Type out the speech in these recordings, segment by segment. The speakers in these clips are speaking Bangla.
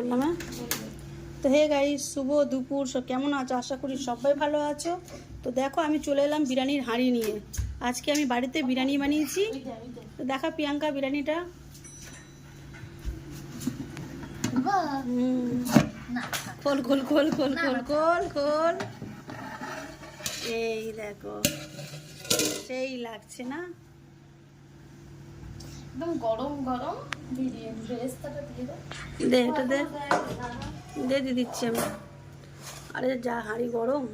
বললাম হ্যাঁ? তো হে গাই শুভ দুপুর কেমন আছো? আশা করি সবাই ভালো আছো। তো দেখো, আমি চলে এলাম বিরিয়ানির হাঁড়ি নিয়ে। আজকে আমি বাড়িতে বিরিয়ানি বানিয়েছি। তো দেখা প্রিয়াঙ্কা বিরিয়ানিটা। খোল খোল খোল খোল খোল খোল খোল। এই দেখো, সেই লাগছে না? একদম গরম গরম বিরিয়ানি। রেস্তাটা দিয়ে দে এটা দে। দে দিয়ে দিচ্ছি আমি। আরে যা হাঁড়ি গরম।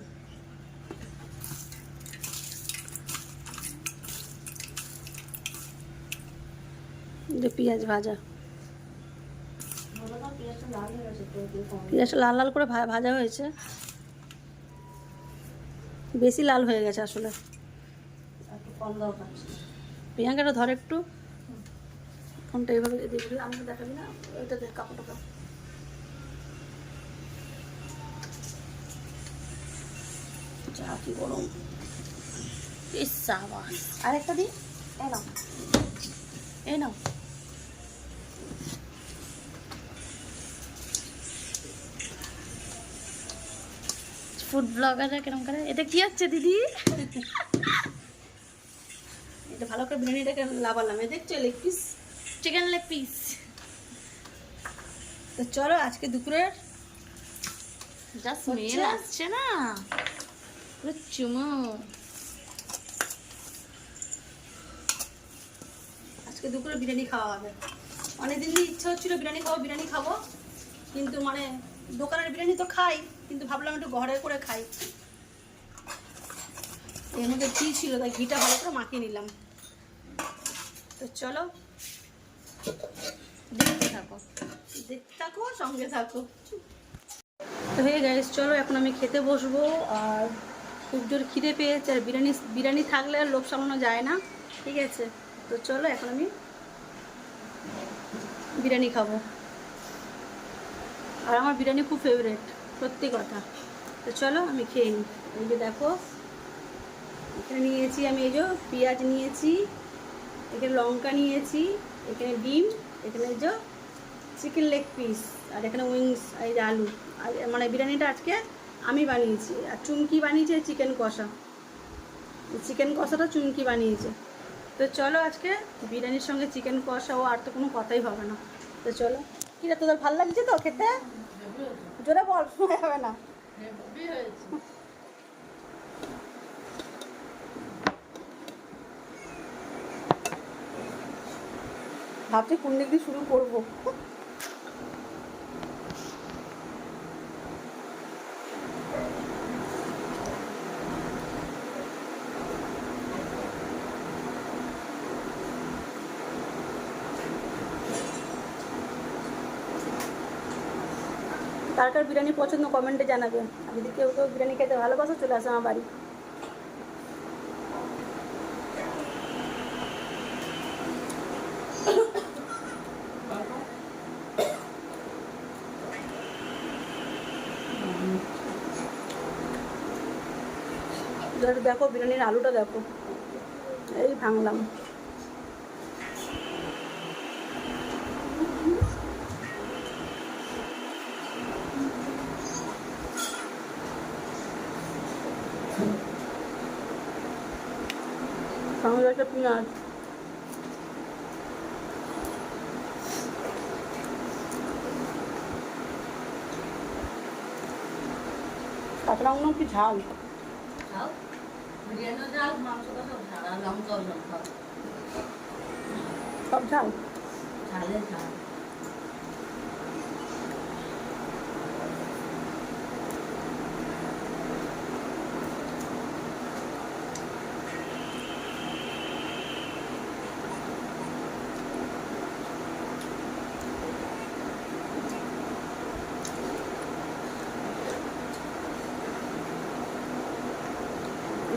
পেঁয়াজ ভাজা। পেঁয়াজটা লাল লাল করে ভাজা হয়েছে। বেশি লাল হয়ে গেছে আসলে। প্রিয়াঙ্কাটা ধর একটু। ফোনটা আমাকে দেখাবি না? ওইটা দেখ কাপড় টাকা কি গরম। আরেকটা ফুড ব্লগাররা কেরম করে? এটা কি হচ্ছে, দিদি? এটা ভালো করে বিরিয়ানিটাকে লাভালাম এই দেখছ লেগ চিকেন লেগ পিস তো চলো আজকে দুপুরের যা স্মেল আসছে না। পুরো চুমো। আজকে দুপুরে বিরিয়ানি খাওয়া হবে। ইচ্ছা হচ্ছিল বিরিয়ানি খাব বিরিয়ানি খাব। কিন্তু মানে দোকানের বিরিয়ানি তো খাই কিন্তু ভাবলাম একটু ঘরে করে খাই। এর মধ্যে ঘি ছিল তাই ঘিটা ভালো করে মাখিয়ে নিলাম। তো চলো দেখতে থাকো। সঙ্গে থাকো। তো গাইস চলো এখন আমি খেতে বসবো আর খুব জোর খিদে পেয়েছে। আর বিরিয়ানি বিরিয়ানি থাকলে আর লোভ সামলানো যায় না। ঠিক আছে? তো চলো এখন আমি বিরিয়ানি খাব। আর আমার বিরিয়ানি খুব ফেভারেট সত্যি কথা। তো চলো আমি খেয়ে নিই। এই যে দেখো, এখানে নিয়েছি আমি এই যে পেঁয়াজ নিয়েছি, এখানে লঙ্কা নিয়েছি। এখানে ডিম, এখানে যে চিকেন লেগ পিস আর এখানে উইংস এই যে আলু। মানে বিরিয়ানিটা আজকে আমি বানিয়েছি, আর চুমকি বানিয়েছে চিকেন কষা। চিকেন কষাটা চুমকি বানিয়েছে। তো চলো আজকে বিরিয়ানির সঙ্গে চিকেন কষা ও আর তো কোনো কথাই হবে না। তো চলো। কী রে তোদের ভালো লাগছে তো খেতে? জোরে বল যাবে না। ভাবছি কোন দিক দিয়ে শুরু করব। কার কার বিরিয়ানি পছন্দ কমেন্টে জানাবে আর যদি কেউ কেউ বিরিয়ানি খেতে ভালোবাসো, চলে আসো আমার বাড়ি এবার দেখো বিরিয়ানির আলুটা দেখো। এই ভাঙলাম। একটা পেঁয়াজ। কাঁচা লঙ্কা কি ঝাল? ঝাল? সব ঝাল? ঝাল ঝালে।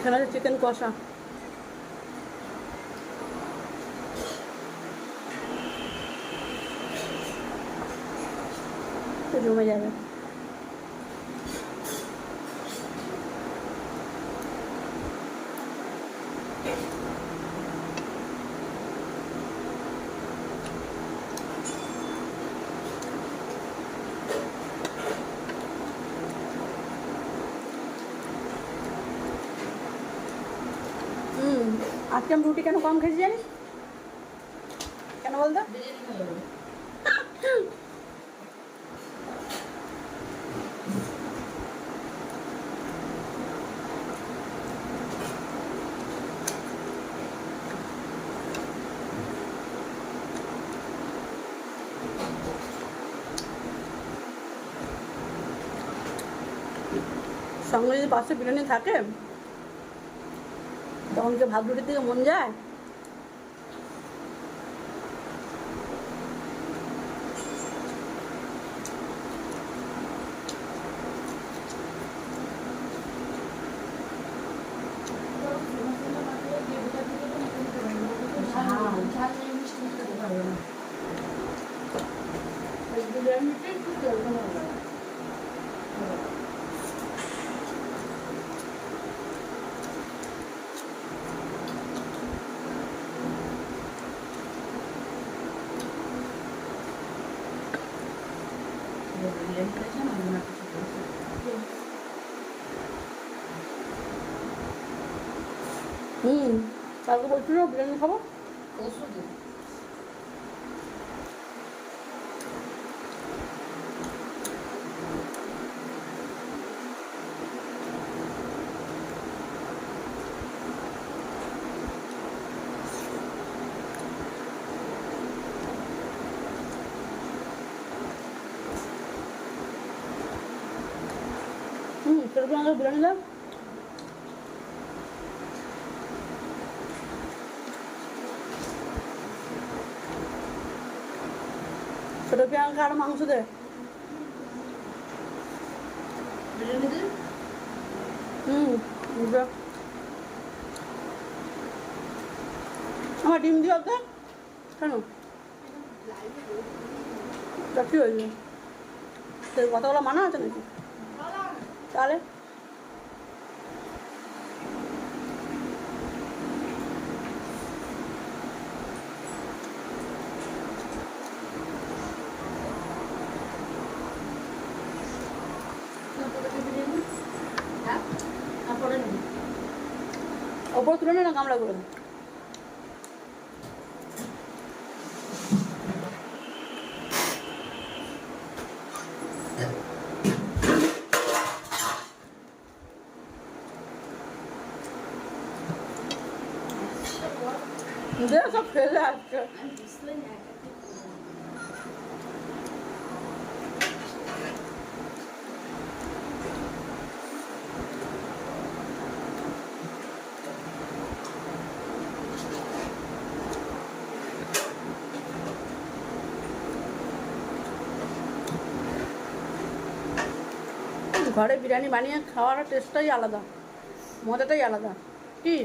এখানে আছে চিকেন কষা। জমে যাবে। আজকে আমি রুটি কেন কম খেয়েছি জানিস? কেন বলতো? সঙ্গে যদি পাঁচশো বিরিয়ানি থাকে তখন কি ভাগ্যটির দিকে মন যায় ঝাল নেই মিষ্টি মিষ্টি খেতে পারবে না বিরিয়ানিতে একটু তেল কম হবে বিরিয়ানি খেয়েছে না না কিছু করেছে হুম কালকে বলছিল বিরিয়ানি খাব? হুম সেরকম আমাকে বিরিয়ানি দাও ছোটো প্রিয়াঙ্কা আর মাংস দে বিরিয়ানি দিন হুম দে। আমার ডিম দিও ওকে কেন তা কি হয়েছে তোর কথাগুলো মানা আছে নাকি তাহলে? হ্যাঁ? ওপর তুলে নে না গামলা করে দে। দে সব ফেলে আসছে আমি বুঝতে না ঘরে বিরিয়ানি বানিয়ে খাওয়ার টেস্টটাই আলাদা। মজাটাই আলাদা। কি?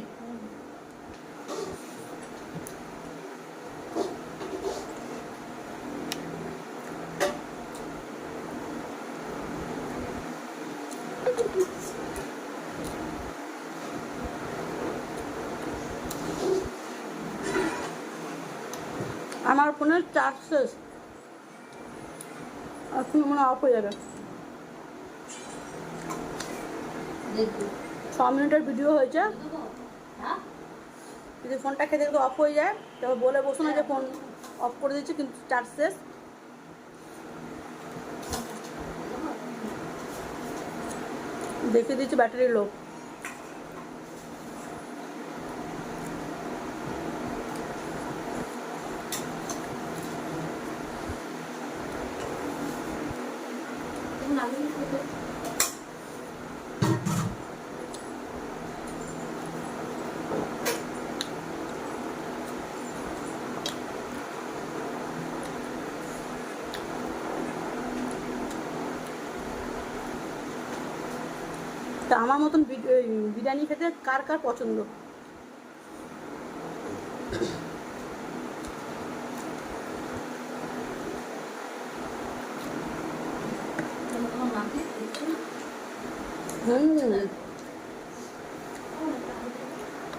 আমার ফোনের চার্জ শেষ। এখন মনে অফ হয়ে যাবে দেখবি ছ মিনিটের ভিডিও হয়েছে। হ্যাঁ যদি ফোনটা খেতে খেতে অফ হয়ে যায় তবে বলে বসো না যে ফোন অফ করে দিচ্ছি কিন্তু চার্জ শেষ। দেখিয়ে দিচ্ছি ব্যাটারি লো তুমি আমার মতন বিরিয়ানি খেতে কার কার পছন্দ?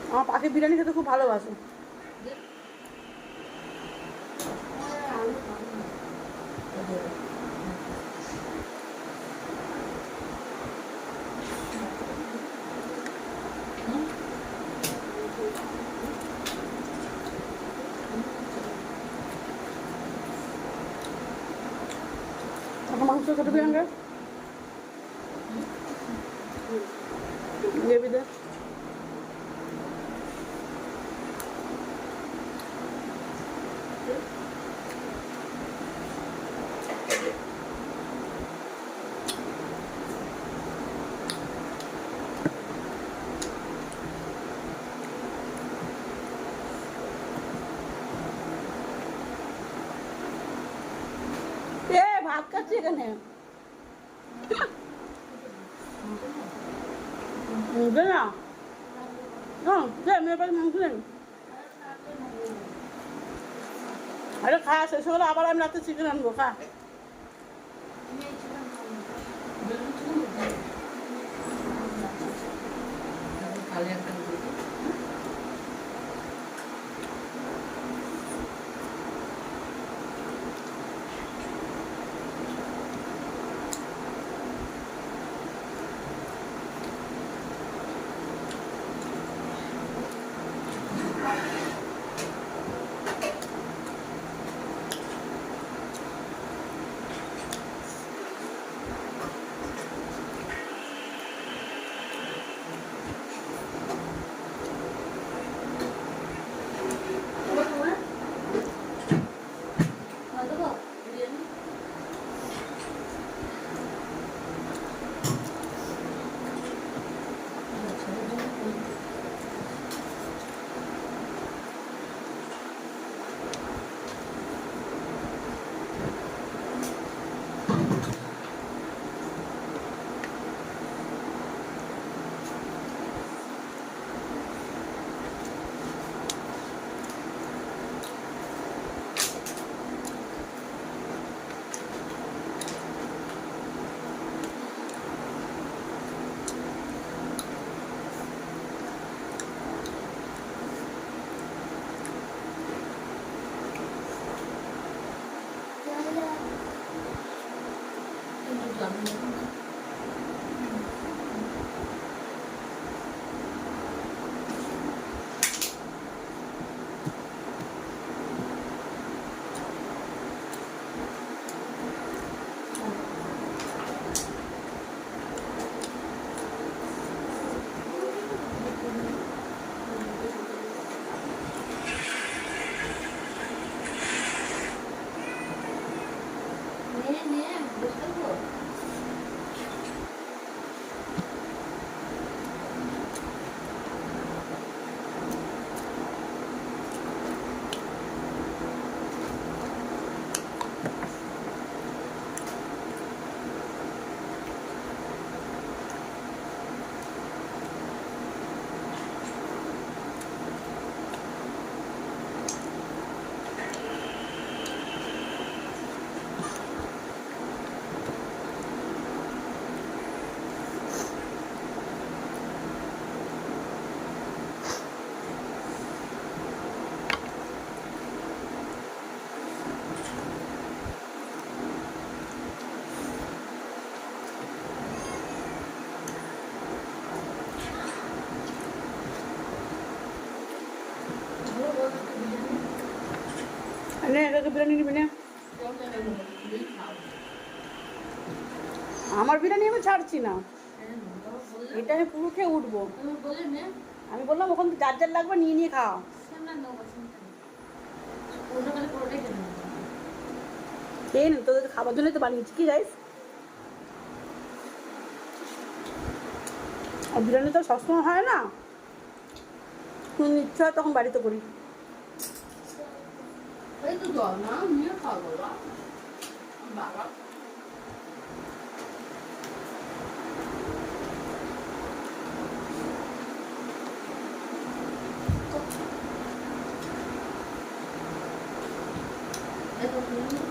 আমার পাখি বিরিয়ানি খেতে খুব ভালোবাসে দেখ এখন মাংস ছোট বিরাঙ্গা দেবি দে এ ভাত খাচ্ছি এখানে? দে না? না দে মেয়ে পাশে মাংস দেন আরে খা, শেষ হলে, আবার আমি রাতে চিকেন আনব, খা। কালে দিদি নে নে বসে তো বিরিয়ানি নিবি না? আমার বিরিয়ানি আমি ছাড়ছি না। এটা আমি পুরো খেয়ে উঠবো। আমি বললাম, ওখান থেকে যার যার লাগবে নিয়ে নিয়ে খাও। খেয়ে নে, তোদের খাবার জন্যই তো বানিয়েছি। কি গাইস আর বিরিয়ানি তো সবসময় হয় না। কোন ইচ্ছা হয় তখন বাড়িতে করি। এই তো জল না নিয়ে খাব বাবা এই তো তুমি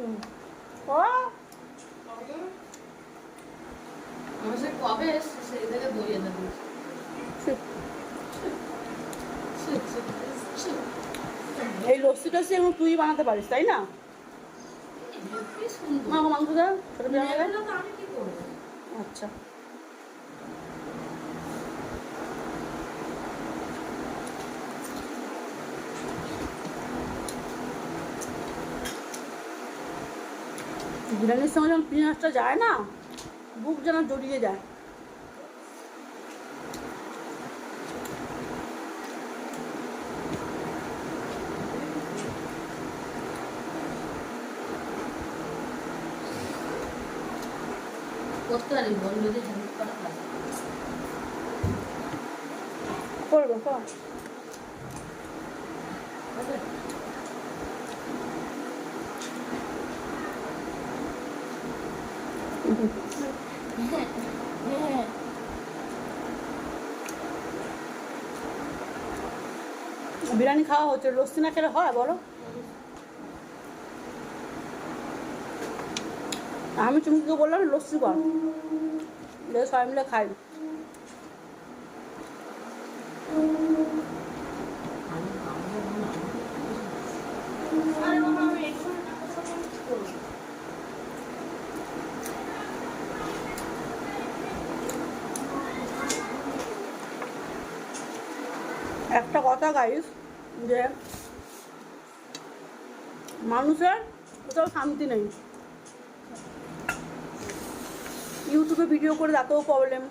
ও? আমার সে কবে এসছে সেই থেকে দইয়ে দেবো। এই লস্যি টস্যি এখন তুই বানাতে পারিস তাই না? মাংস দে আচ্ছা। বিরিয়ানির সঙ্গে যখন পেঁয়াজটা যায় না বুক যেন জড়িয়ে যায়। করতে পারি যদি হেল্প করা করব কর হবে? হ্যাঁ বিরিয়ানি খাওয়া হচ্ছে লস্যি না খেলে হয়, বলো আমি চুমকিকে বললাম লস্যি কর সবাই মিলে খাই। একটা কথা গাইস যে মানুষের কোথাও শান্তি নেই। ইউটিউবে ভিডিও করে, তাতেও প্রবলেম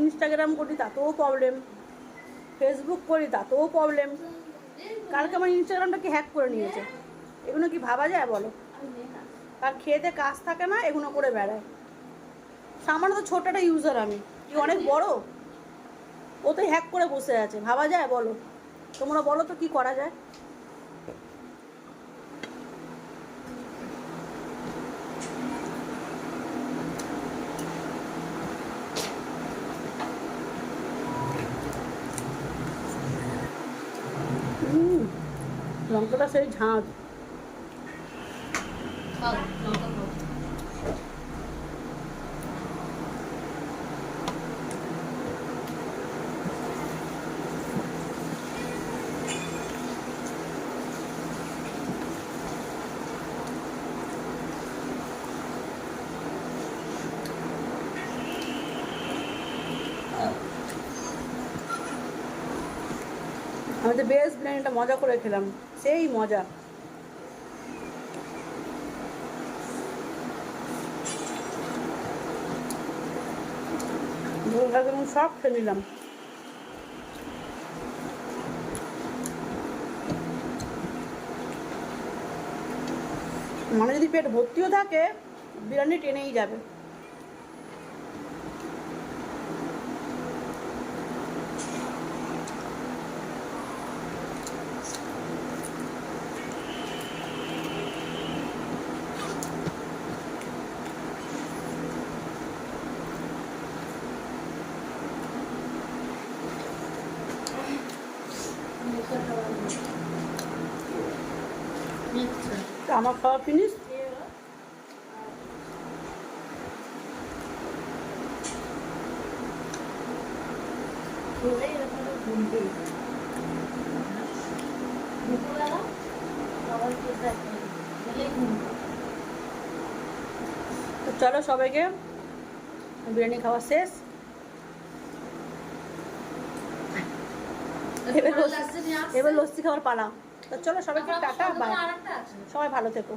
ইনস্টাগ্রাম করি, তাতেও প্রবলেম ফেসবুক করি, তাতেও প্রবলেম কালকে আমার ইনস্টাগ্রামটাকে হ্যাক করে নিয়েছে। এগুলো কি ভাবা যায় বলো? আর খেতে কাজ থাকে না, এগুলো করে বেড়ায়। সামান্য তো ছোট ইউজার আমি। কি অনেক বড়। ও তো হ্যাক করে বসে আছে। ভাবা যায় বলো? তোমরা বলো তো কি করা যায়? লঙ্কাটা সেই ঝাঁঝ মজা করে খেলাম, সেই মজা। সব খেয়ে নিলাম। মানে যদি পেট ভর্তিও থাকে, বিরিয়ানি টেনেই যাবে। আমার খাওয়া ফিনিশ চলো সবাইকে বিরিয়ানি খাওয়া শেষ। এবার লস্যি-। এবার লস্যি খাওয়ার পালা। তো চলো সবাইকে টাটা বাই সবাই ভালো থেকো।